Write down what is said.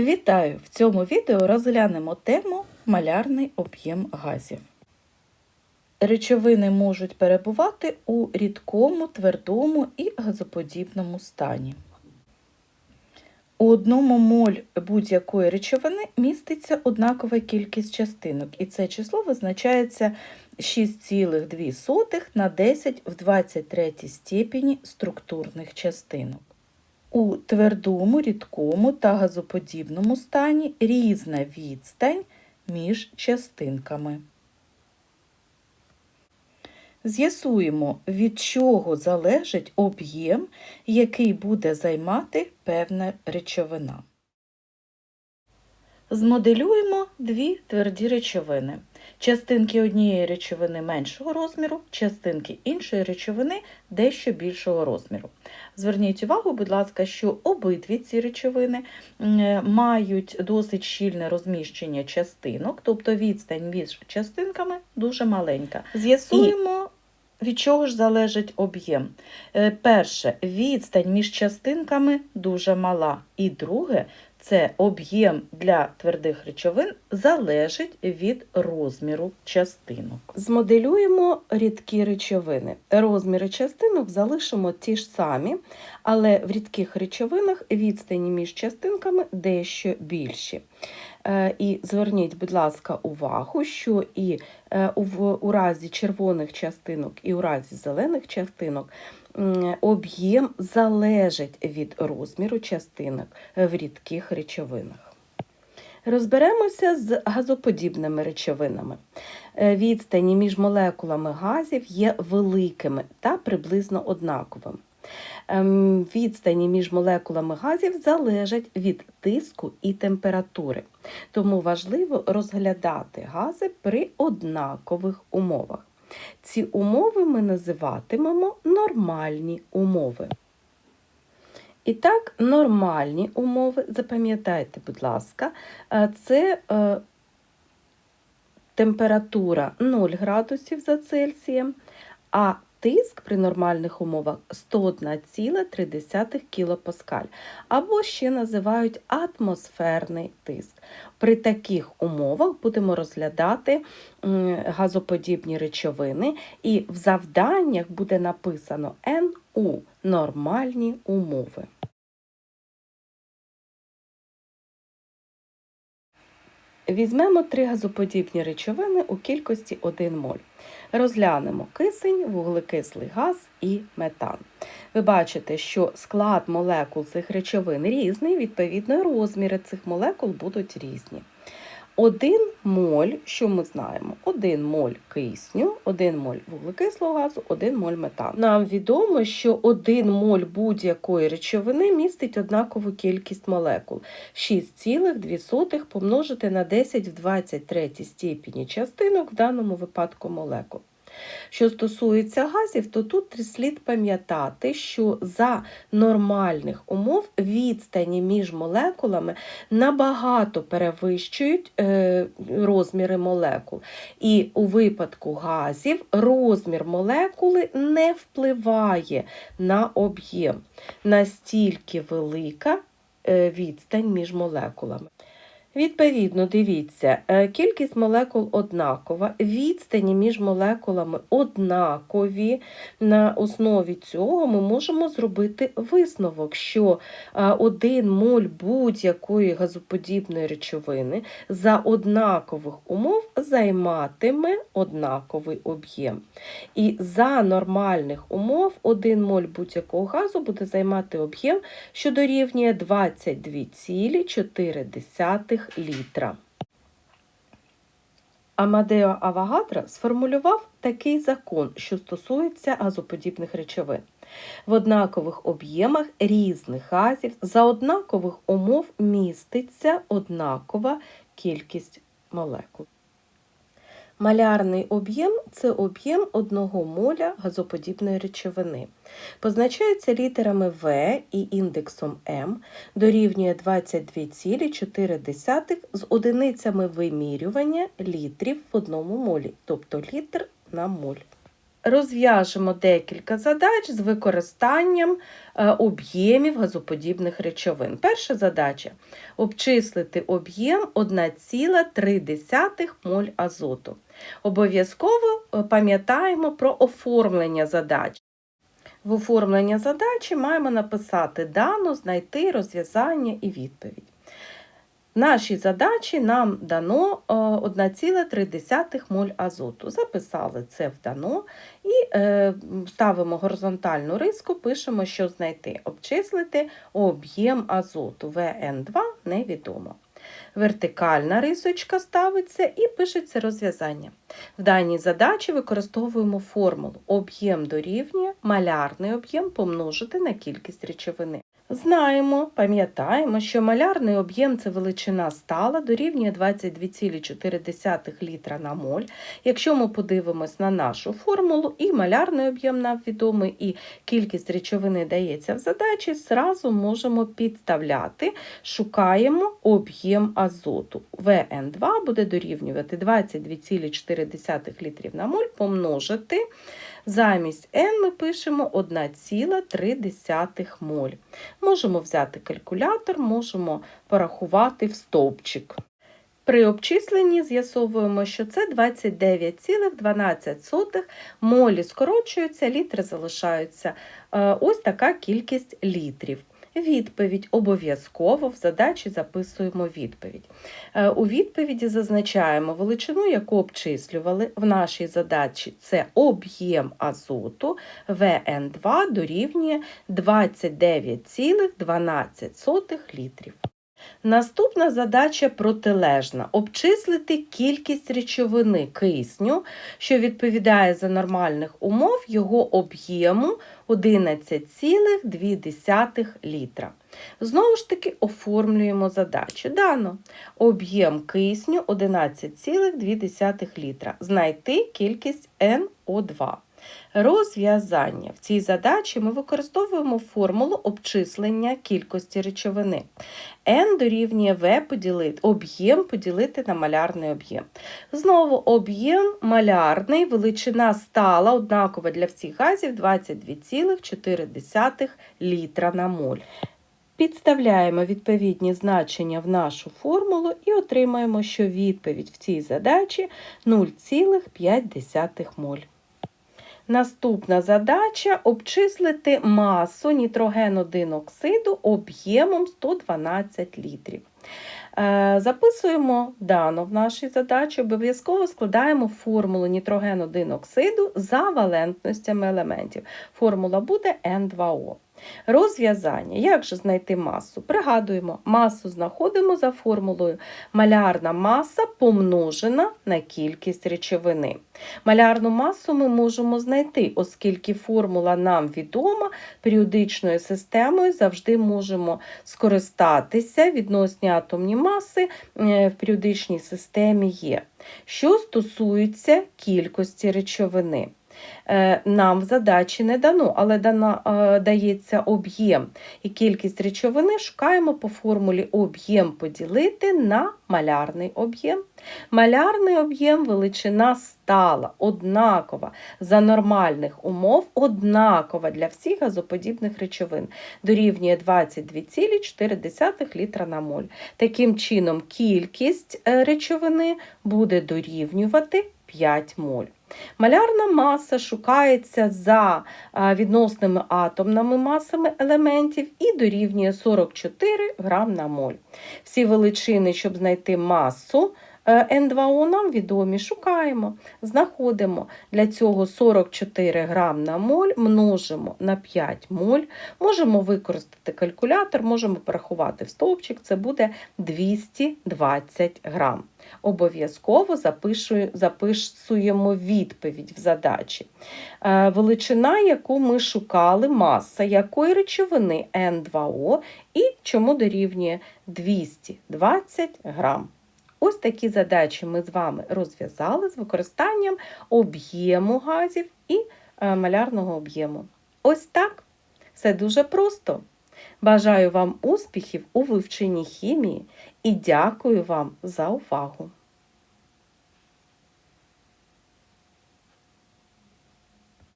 Вітаю! В цьому відео розглянемо тему малярний об'єм газів. Речовини можуть перебувати у рідкому, твердому і газоподібному стані. У одному моль будь-якої речовини міститься однакова кількість частинок, і це число визначається 6,2 на 10 в 23 степені структурних частинок. У твердому, рідкому та газоподібному стані різна відстань між частинками. З'ясуємо, від чого залежить об'єм, який буде займати певна речовина. Змоделюємо дві тверді речовини. Частинки однієї речовини меншого розміру, частинки іншої речовини дещо більшого розміру. Зверніть увагу, будь ласка, що обидві ці речовини мають досить щільне розміщення частинок, тобто відстань між частинками дуже маленька. З'ясуємо. Від чого ж залежить об'єм? Е, перше, відстань між частинками дуже мала. І друге, це об'єм для твердих речовин залежить від розміру частинок. Змоделюємо рідкі речовини. Розміри частинок залишимо ті ж самі, але в рідких речовинах відстані між частинками дещо більші. Е, І зверніть, будь ласка, увагу, що і е, у разі червоних частинок, і у разі зелених частинок об'єм залежить від розміру частинок в рідких речовинах. Розберемося з газоподібними речовинами. Е, Відстані між молекулами газів є великими та приблизно однаковими. Ем, Відстані між молекулами газів залежать від тиску і температури, тому важливо розглядати гази при однакових умовах. Ці умови ми називатимемо нормальні умови. І так, нормальні умови, запам'ятайте, будь ласка, е, це е, температура 0 градусів за Цельсієм, а тиск при нормальних умовах 101,3 кПа, або ще називають атмосферний тиск. При таких умовах будемо розглядати газоподібні речовини, і в завданнях буде написано НУ нормальні умови. Візьмемо три газоподібні речовини у кількості 1 моль. Розглянемо кисень, вуглекислий газ і метан. Ви бачите, що склад молекул цих речовин різний, відповідно, розміри цих молекул будуть різні. 1 моль, що ми знаємо? 1 моль кисню, 1 моль вуглекислого газу, 1 моль метану. Нам відомо, що 1 моль будь-якої речовини містить однакову кількість молекул. 6,2 помножити на 10 в 23 степені частинок, в даному випадку молекул. Що стосується газів, то тут слід пам'ятати, що за нормальних умов відстані між молекулами набагато перевищують е, розміри молекул. І у випадку газів розмір молекули не впливає на об'єм. Настільки велика е, відстань між молекулами. Відповідно, дивіться, е, кількість молекул однакова, відстані між молекулами однакові. На основі цього ми можемо зробити висновок, що е, один моль будь-якої газоподібної речовини за однакових умов займатиме однаковий об'єм. І за нормальних умов один моль будь-якого газу буде займати об'єм, що дорівнює 22,4 літра. Амадео Авагадра сформулював такий закон, що стосується газоподібних речовин. В однакових об'ємах різних газів за однакових умов міститься однакова кількість молекул. Малярний об'єм це об'єм одного моля газоподібної речовини. Позначається літерами В і індексом М, дорівнює 22,4 з одиницями вимірювання літрів в одному молі, тобто літр на моль. Розв'яжемо декілька задач з використанням е, об'ємів газоподібних речовин. Перша задача обчислити об'єм 1,3 моль азоту. Обов'язково е, пам'ятаємо про оформлення задач. В оформленні задачі маємо написати дану, знайти розв'язання і відповідь. Нашій задачі нам дано е, 1,3 моль азоту. Записали це в дано і е, ставимо горизонтальну риску, пишемо, що знайти. Обчислити об'єм азоту ВН2 невідомо. Вертикальна рисочка ставиться і пишеться розв'язання. В даній задачі використовуємо формулу об'єм дорівнює малярний об'єм помножити на кількість речовини. Знаємо, пам'ятаємо, що малярний об'єм це величина стала дорівнює 22,4 літра на моль. Якщо ми подивимось на нашу формулу, і малярний об'єм нам відомий, і кількість речовини дається в задачі, зразу можемо підставляти, шукаємо об'єм азоту. ВН2 буде дорівнювати 22,4 літрів на моль помножити. Замість N ми пишемо 1,3 моль. Можемо взяти калькулятор, можемо порахувати в стовпчик. При обчисленні з'ясовуємо, що це 29,12 молі скорочуються, літри залишаються. Е, Ось така кількість літрів. Відповідь обов'язково в задачі записуємо відповідь. Е, У відповіді зазначаємо величину, яку обчислювали в нашій задачі. Це об'єм азоту ВН2 дорівнює 29,12 літрів. Наступна задача протилежна обчислити кількість речовини кисню, що відповідає за нормальних умов його об'єму 11,2 літра. Знову ж таки оформлюємо задачу. Дано об'єм кисню 11,2 літра. Знайти кількість НО2. Розв'язання. В цій задачі ми використовуємо формулу обчислення кількості речовини. N дорівнює V поділити, об'єм поділити на малярний об'єм. Знову об'єм малярний, величина стала однакова для всіх газів 22,4 літра на моль. Підставляємо відповідні значення в нашу формулу і отримаємо, що відповідь в цій задачі 0,5 моль. Наступна задача обчислити масу нітрогенодиноксиду об'ємом 112 літрів. Е, Записуємо дано в нашій задачі, обов'язково складаємо формулу нітрогенодиноксиду за валентностями елементів. Формула буде N2O. Розв'язання. Як же знайти масу? Пригадуємо, масу знаходимо за формулою малярна маса помножена на кількість речовини. Малярну масу ми можемо знайти, оскільки формула нам відома, періодичною системою завжди можемо скористатися. Відносні атомні маси е, в періодичній системі є. Що стосується кількості речовини. Е, Нам задачі не дано, але дана, е, дається об'єм і кількість речовини шукаємо по формулі об'єм поділити на малярний об'єм. Малярний об'єм величина стала однакова за нормальних умов, однакова для всіх газоподібних речовин, дорівнює 22,4 літра на моль. Таким чином, кількість е, речовини буде дорівнювати 5 моль. Малярна маса шукається за відносними атомними масами елементів і дорівнює 44 грам на моль. Всі величини, щоб знайти масу е, N2O, нам відомі, шукаємо, знаходимо. Для цього 44 грам на моль множимо на 5 моль. Можемо використати калькулятор, можемо порахувати в стовпчик, це буде 220 грам. Обов'язково записуємо відповідь в задачі. Е, Величина, яку ми шукали, маса якої речовини N2O і чому дорівнює 220 грам. Ось такі задачі ми з вами розв'язали з використанням об'єму газів і е, малярного об'єму. Ось так. Все дуже просто. Бажаю вам успіхів у вивченні хімії і дякую вам за увагу!